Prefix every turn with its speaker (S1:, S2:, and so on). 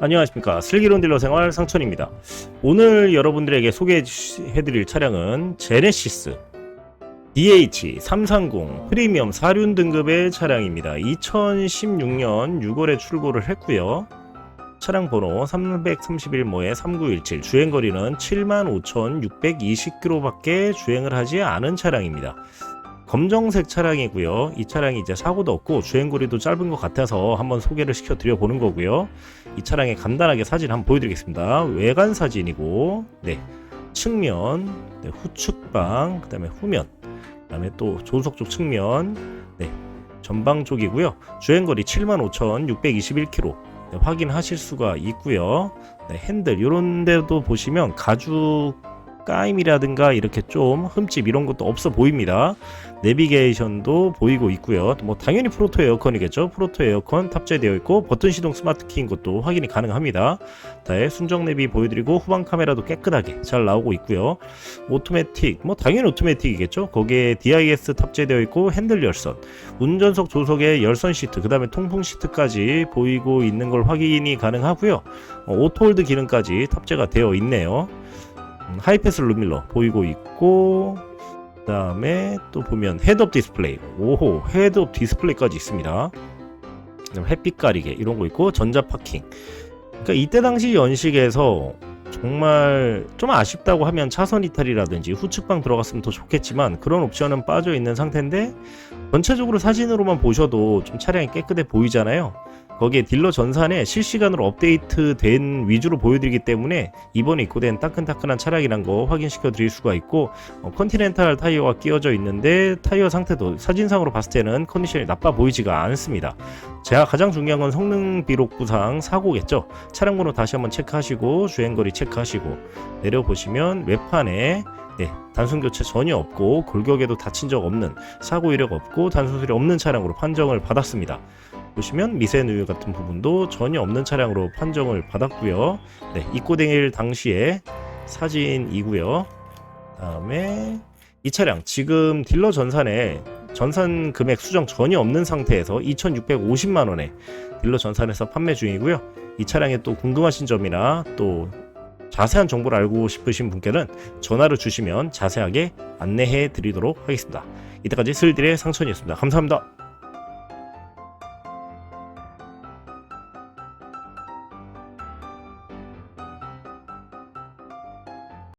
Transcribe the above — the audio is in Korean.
S1: 안녕하십니까. 슬기로운 딜러 생활 상천입니다. 오늘 여러분들에게 소개해드릴 차량은 제네시스 DH330 프리미엄 4륜 등급의 차량입니다. 2016년 6월에 출고를 했고요. 차량 번호 331모에 3917 주행거리는 75,620km 밖에 주행을 하지 않은 차량입니다 검정색 차량이고요. 이 차량이 이제 사고도 없고 주행거리도 짧은 것 같아서 한번 소개를 시켜 드려 보는 거고요. 이 차량의 간단하게 사진 한번 보여드리겠습니다. 외관 사진이고, 네 측면, 네, 후측방, 그 다음에 후면, 그 다음에 또 조수석 쪽 측면, 네 전방 쪽이고요. 주행거리 75,621km 네, 확인하실 수가 있고요. 네, 핸들 이런 데도 보시면 가죽 까임이라든가 이렇게 좀 흠집 이런 것도 없어 보입니다. 내비게이션도 보이고 있고요. 뭐 당연히 프로토 에어컨이겠죠. 프로토 에어컨 탑재되어 있고 버튼 시동 스마트 키인 것도 확인이 가능합니다. 다에 순정 내비 보여드리고 후방 카메라도 깨끗하게 잘 나오고 있고요. 오토매틱 뭐 당연히 오토매틱이겠죠. 거기에 DIS 탑재되어 있고 핸들 열선, 운전석 조석에 열선 시트, 그 다음에 통풍 시트까지 보이고 있는 걸 확인이 가능하고요. 어, 오토홀드 기능까지 탑재가 되어 있네요. 음, 하이패스 루밀러 보이고 있고 그 다음에 또 보면 헤드업 디스플레이 오호 헤드업 디스플레이까지 있습니다. 햇빛 가리개 이런 거 있고 전자 파킹. 그러니까 이때 당시 연식에서 정말 좀 아쉽다고 하면 차선 이탈이라든지 후측방 들어갔으면 더 좋겠지만 그런 옵션은 빠져 있는 상태인데 전체적으로 사진으로만 보셔도 좀 차량이 깨끗해 보이잖아요 거기에 딜러 전산에 실시간으로 업데이트 된 위주로 보여드리기 때문에 이번에 입고된 따끈따끈한 차량이란 거 확인시켜 드릴 수가 있고 어, 컨티넨탈 타이어가 끼워져 있는데 타이어 상태도 사진상으로 봤을 때는 컨디션이 나빠 보이지가 않습니다. 제가 가장 중요한 건 성능 비록 부상 사고겠죠. 차량 번호 다시 한번 체크하시고 주행거리 체크하시고 내려보시면 외판에 네, 단순 교체 전혀 없고 골격에도 다친 적 없는 사고 이력 없고 단순 수리 없는 차량으로 판정을 받았습니다. 보시면 미세 누유 같은 부분도 전혀 없는 차량으로 판정을 받았고요. 네, 입고될 당시에 사진이고요. 다음에 이 차량 지금 딜러 전산에 전산 금액 수정 전혀 없는 상태에서 2,650만 원에 딜러 전산에서 판매 중이고요. 이 차량에 또 궁금하신 점이나 또 자세한 정보를 알고 싶으신 분께는 전화를 주시면 자세하게 안내해 드리도록 하겠습니다. 이때까지 슬딜의 상천이었습니다. 감사합니다.